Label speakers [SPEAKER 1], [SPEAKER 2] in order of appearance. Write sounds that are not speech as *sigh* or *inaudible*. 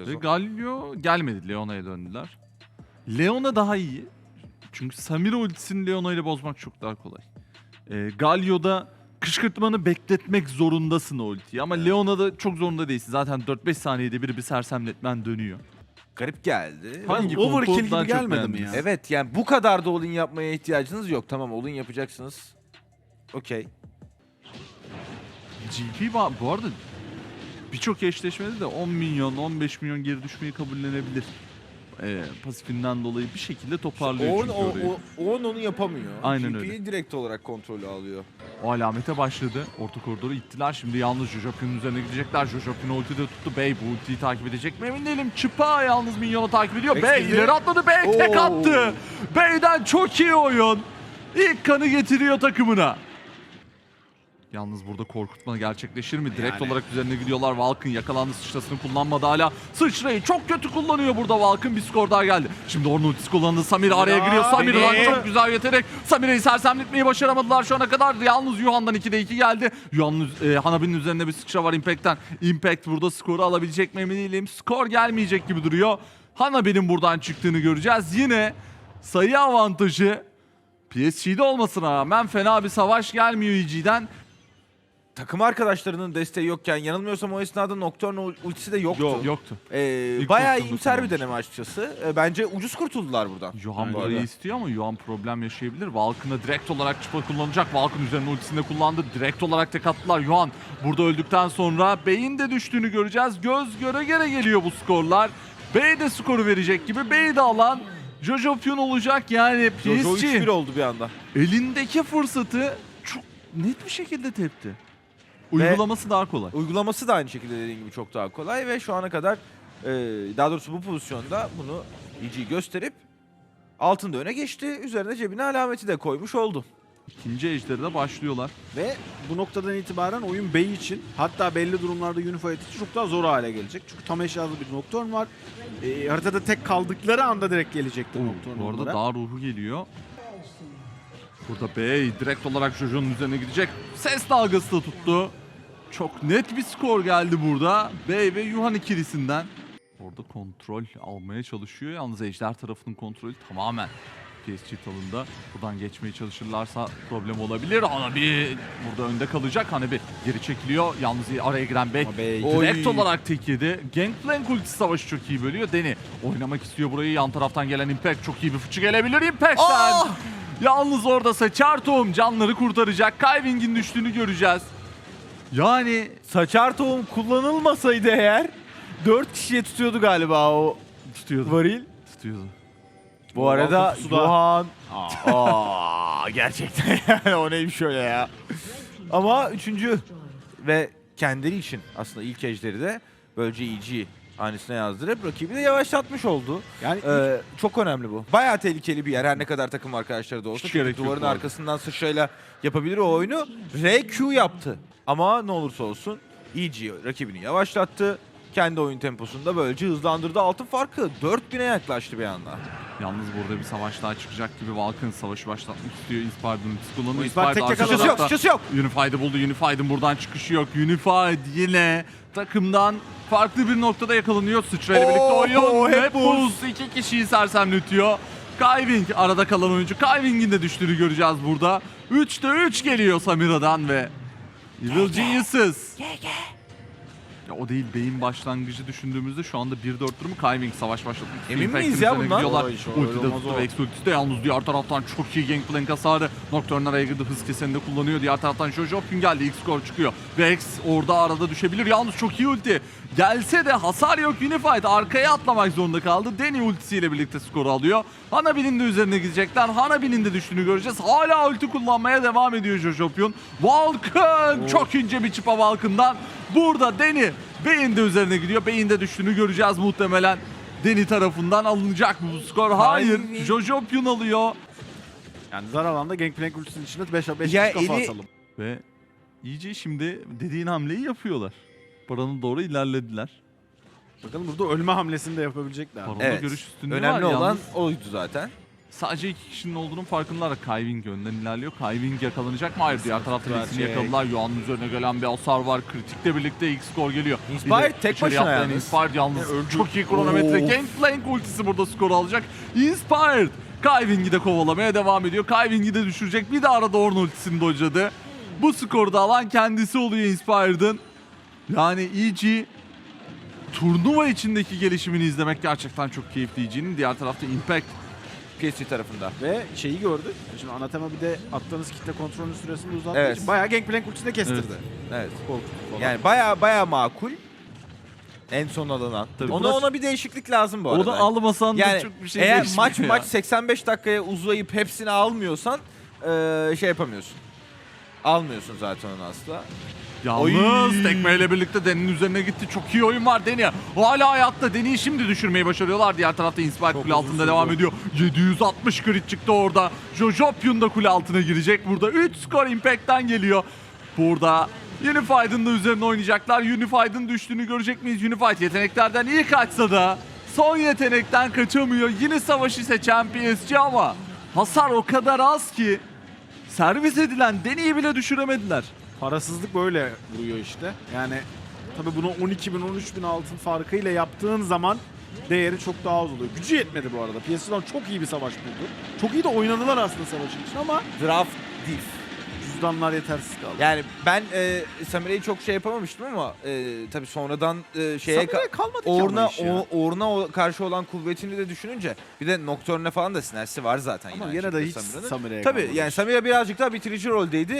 [SPEAKER 1] Ve
[SPEAKER 2] sezon.
[SPEAKER 1] Galio gelmedi. Leona'ya döndüler. Leona daha iyi. Çünkü Samira ultisini Leona ile bozmak çok daha kolay. Ee, Galio'da kışkırtmanı bekletmek zorundasın o ultiyi. Ama Leona'da çok zorunda değilsin. Zaten 4-5 saniyede bir bir sersemletmen dönüyor.
[SPEAKER 2] Garip geldi.
[SPEAKER 1] Hangi
[SPEAKER 3] overkill gibi gelmedi mi ya?
[SPEAKER 2] Evet yani bu kadar da all-in yapmaya ihtiyacınız yok. Tamam all-in yapacaksınız. Okey.
[SPEAKER 1] GP bu arada birçok eşleşmede de 10 milyon 15 milyon geri düşmeyi kabullenebilir. Ee, pasifinden dolayı bir şekilde toparlıyor
[SPEAKER 2] Oğun,
[SPEAKER 1] çünkü orayı.
[SPEAKER 2] o, onu yapamıyor.
[SPEAKER 1] Aynen
[SPEAKER 2] GP'yi
[SPEAKER 1] öyle.
[SPEAKER 2] direkt olarak kontrolü alıyor.
[SPEAKER 1] O alamete başladı. Orta koridoru ittiler. Şimdi yalnız Jojopin'in üzerine gidecekler. Jojopin ulti de tuttu. Bey bu ultiyi takip edecek mi emin değilim. Çıpa yalnız Minyon'u takip ediyor. Bey
[SPEAKER 2] girdi.
[SPEAKER 1] ileri atladı. Bey tek
[SPEAKER 2] Oo.
[SPEAKER 1] attı. Bey'den çok iyi oyun. İlk kanı getiriyor takımına. Yalnız burada korkutma gerçekleşir mi? Direkt
[SPEAKER 3] Yani.
[SPEAKER 1] olarak üzerine gidiyorlar. Valk'ın yakalandı sıçrasını kullanmadı hala. Sıçrayı çok kötü kullanıyor burada Valk'ın. Bir skor daha geldi. Şimdi onun ultisi kullanıldı. Samir araya giriyor. Samir'den
[SPEAKER 3] beni.
[SPEAKER 1] çok güzel yeterek Samir'i sersemletmeyi başaramadılar şu ana kadar. Yalnız Yuhan'dan 2'de 2 geldi. Yuhan'ın e, Hanabi'nin üzerinde bir sıçra var Impact'ten. Impact burada skoru alabilecek mi emin değilim. Skor gelmeyecek gibi duruyor. Hanabi'nin buradan çıktığını göreceğiz. Yine sayı avantajı PSG'de olmasına rağmen fena bir savaş gelmiyor EG'den.
[SPEAKER 2] Takım arkadaşlarının desteği yokken yanılmıyorsam o esnada Nocturne ul- ultisi de yoktu.
[SPEAKER 1] Yok, yoktu.
[SPEAKER 2] Ee,
[SPEAKER 1] İlk
[SPEAKER 2] bayağı iyimser bir deneme açıkçası. Ee, bence ucuz kurtuldular buradan.
[SPEAKER 1] Yuhan
[SPEAKER 2] arada.
[SPEAKER 1] istiyor ama Yuhan problem yaşayabilir. Valkın'a direkt olarak çıpa kullanacak. Valkın üzerine ultisini de kullandı. Direkt olarak tek attılar. Yuhan burada öldükten sonra Bey'in de düştüğünü göreceğiz. Göz göre göre geliyor bu skorlar. Bey de skoru verecek gibi. Bey de alan Jojo Pyun olacak. Yani
[SPEAKER 2] Jojo
[SPEAKER 1] PSG
[SPEAKER 2] 3-1 oldu bir anda.
[SPEAKER 1] elindeki fırsatı çok net bir şekilde tepti. Uygulaması daha kolay.
[SPEAKER 2] Uygulaması da aynı şekilde dediğim gibi çok daha kolay ve şu ana kadar e, daha doğrusu bu pozisyonda bunu EG gösterip altında öne geçti. Üzerine cebine alameti de koymuş oldu.
[SPEAKER 1] İkinci ejderi de başlıyorlar.
[SPEAKER 3] Ve bu noktadan itibaren oyun Bey için hatta belli durumlarda Unified için çok daha zor hale gelecek. Çünkü tam eşyalı bir Nocturne var. Ee, haritada tek kaldıkları anda direkt gelecektir Nocturne
[SPEAKER 1] Bu arada
[SPEAKER 3] onlara.
[SPEAKER 1] dağ ruhu geliyor. Burada Bey direkt olarak Jojo'nun üzerine gidecek. Ses dalgası da tuttu. Çok net bir skor geldi burada. Bey ve Yuhan ikilisinden. Orada kontrol almaya çalışıyor. Yalnız Ejder tarafının kontrolü tamamen PSG talında. Buradan geçmeye çalışırlarsa problem olabilir. Hanabi burada önde kalacak. Hanabi geri çekiliyor. Yalnız araya giren Bey direkt olarak tek yedi. Gangplank ultisi savaşı çok iyi bölüyor. Deni oynamak istiyor burayı. Yan taraftan gelen Impact çok iyi bir fıçı gelebilir Impact'ten.
[SPEAKER 2] Ah!
[SPEAKER 1] Yalnız orada Saçar Tohum canları kurtaracak. Kayving'in düştüğünü göreceğiz. Yani
[SPEAKER 2] Saçar tohum kullanılmasaydı eğer 4 kişiye tutuyordu galiba o
[SPEAKER 1] tutuyordu.
[SPEAKER 2] varil.
[SPEAKER 1] Tutuyordu.
[SPEAKER 2] Bu arada
[SPEAKER 3] topusu da-
[SPEAKER 2] Johan Aa, gerçekten *laughs* yani o neymiş öyle ya. Ama üçüncü ve kendileri için aslında ilk ejderi de böylece EG hanesine yazdırıp rakibi de yavaşlatmış oldu.
[SPEAKER 3] Yani
[SPEAKER 2] Ee, çok önemli bu. Bayağı tehlikeli bir yer her ne kadar takım arkadaşları da olsa.
[SPEAKER 1] Hiç gerek yok
[SPEAKER 2] duvarın
[SPEAKER 1] arada.
[SPEAKER 2] arkasından sıçrayla yapabilir o oyunu. RQ yaptı. Ama ne olursa olsun EG rakibini yavaşlattı. Kendi oyun temposunda böylece hızlandırdı. Altın farkı 4000'e yaklaştı bir anda.
[SPEAKER 1] Yalnız burada bir savaş daha çıkacak gibi Valkın savaşı başlatmak istiyor. Inspired'ın ultisi kullanıyor.
[SPEAKER 3] Inspired tek.
[SPEAKER 2] Sıçrası yok, sıçrası yok.
[SPEAKER 1] Unified'ı buldu. Unified'ın buradan çıkışı yok. Unified yine takımdan farklı bir noktada yakalanıyor. Sıçrayla birlikte oyun.
[SPEAKER 2] Hep
[SPEAKER 1] buz. iki kişiyi sersemletiyor. Kayving arada kalan oyuncu. Kayving'in de düştüğünü göreceğiz burada. 3'te 3 geliyor Samira'dan ve Evil Geniuses. O değil beyin başlangıcı düşündüğümüzde şu anda 1-4 durumu Kayving savaş istiyor.
[SPEAKER 2] Emin miyiz ya bundan?
[SPEAKER 1] gidiyorlar. Ulti de tuttu.
[SPEAKER 3] o.
[SPEAKER 1] Vex ultisi de yalnız diğer taraftan çok iyi Gangplank hasarı. Nocturne araya girdi. Hız keseni de kullanıyor. Diğer taraftan Jojo Pin geldi. İlk skor çıkıyor. Vex orada arada düşebilir. Yalnız çok iyi ulti. Gelse de hasar yok Unified. Arkaya atlamak zorunda kaldı. Deni ultisiyle birlikte skoru alıyor. Hanabi'nin de üzerine gidecekler. Hanabi'nin de düştüğünü göreceğiz. Hala ulti kullanmaya devam ediyor Jojo Pion. Valkın! Çok ince bir çıpa Valkın'dan. Burada Deni Bey'in de üzerine gidiyor. Bey'in de düştüğünü göreceğiz muhtemelen. Deni tarafından alınacak mı bu skor? Hayır.
[SPEAKER 2] Hayır.
[SPEAKER 1] Jojo Pion alıyor.
[SPEAKER 3] yani zar alanda Gangplank ultisinin içinde 5 5
[SPEAKER 2] Ya
[SPEAKER 3] kafa
[SPEAKER 2] eli-
[SPEAKER 3] atalım.
[SPEAKER 1] Ve iyice şimdi dediğin hamleyi yapıyorlar. Paranın doğru ilerlediler.
[SPEAKER 3] Bakalım burada ölme hamlesini de yapabilecekler.
[SPEAKER 1] Baron'da
[SPEAKER 2] Evet.
[SPEAKER 1] görüş üstünlüğü
[SPEAKER 2] Önemli
[SPEAKER 1] var
[SPEAKER 2] olan
[SPEAKER 1] yalnız.
[SPEAKER 2] oydu zaten.
[SPEAKER 1] Sadece iki kişinin olduğunun farkındalar. Kayving önden ilerliyor. Kayving yakalanacak mı? Hayır. Diğer tarafta
[SPEAKER 3] Verecek.
[SPEAKER 1] Lex'ini yakaladılar. Yuan'ın üzerine gelen bir hasar var. Kritikle birlikte ilk skor geliyor.
[SPEAKER 2] Inspired tek başına yalnız.
[SPEAKER 1] Inspired yalnız.
[SPEAKER 3] öldü.
[SPEAKER 1] Çok iyi kronometre. Gangplank ultisi burada skoru alacak. Inspired. Kayving'i de kovalamaya devam ediyor. Kayving'i de düşürecek. Bir de arada Ornn ultisini dojladı. Bu skoru da alan kendisi oluyor Inspired'ın. Yani EG turnuva içindeki gelişimini izlemek gerçekten çok keyifli EG'nin. Diğer tarafta Impact
[SPEAKER 2] PSG tarafında.
[SPEAKER 3] Ve şeyi gördük. Şimdi Anatema bir de attığınız kitle kontrolünün süresini uzattığı
[SPEAKER 2] Evet.
[SPEAKER 3] için bayağı Gangplank ultisini kestirdi.
[SPEAKER 2] Evet.
[SPEAKER 3] Korkuttu falan.
[SPEAKER 2] Yani baya baya makul. En son alınan.
[SPEAKER 1] Tabii.
[SPEAKER 2] Ona ona bir değişiklik lazım bu arada.
[SPEAKER 1] Onu almasan da
[SPEAKER 2] yani
[SPEAKER 1] çok bir şey
[SPEAKER 2] eğer
[SPEAKER 1] değişmiyor
[SPEAKER 2] maç
[SPEAKER 1] ya.
[SPEAKER 2] maç 85 dakikaya uzayıp hepsini almıyorsan eee, şey yapamıyorsun. Almıyorsun zaten onu asla.
[SPEAKER 1] Yalnız
[SPEAKER 2] Oy.
[SPEAKER 1] tekmeyle birlikte Deni'nin üzerine gitti. Çok iyi oyun var Deni. Hala hayatta. Deni'yi şimdi düşürmeyi başarıyorlar. Diğer tarafta Inspired
[SPEAKER 3] Çok
[SPEAKER 1] kule altında devam ediyor. 760 crit çıktı orada. Jojopyun da kule altına girecek burada. 3 skor Impact'ten geliyor. Burada Unified'ın da üzerine oynayacaklar. Unified'ın düştüğünü görecek miyiz? Unified yeteneklerden iyi kaçsa da son yetenekten kaçamıyor. Yine savaşı seçen PSG ama hasar o kadar az ki servis edilen Deni'yi bile düşüremediler.
[SPEAKER 3] Parasızlık böyle vuruyor işte. Yani tabii bunu 12 bin 13 bin altın farkıyla yaptığın zaman değeri çok daha az oluyor. Gücü yetmedi bu arada. PSG'den çok iyi bir savaş buldu. Çok iyi de oynadılar aslında savaşın için ama
[SPEAKER 2] Draft diff.
[SPEAKER 3] cüzdanlar yetersiz kaldı.
[SPEAKER 2] Yani ben e, Samira'yı çok şey yapamamıştım ama e, tabii sonradan e, şeye
[SPEAKER 3] Samuray
[SPEAKER 2] ka-
[SPEAKER 3] kalmadı ki
[SPEAKER 2] Orna,
[SPEAKER 3] ama iş ya.
[SPEAKER 2] o, Orna o karşı olan kuvvetini de düşününce bir de Nocturne'e falan da sinerjisi var zaten.
[SPEAKER 3] Ama
[SPEAKER 2] yine
[SPEAKER 3] de hiç
[SPEAKER 2] Samira'nın. Tabii
[SPEAKER 3] kalmadı.
[SPEAKER 2] yani Samira birazcık daha bitirici roldeydi.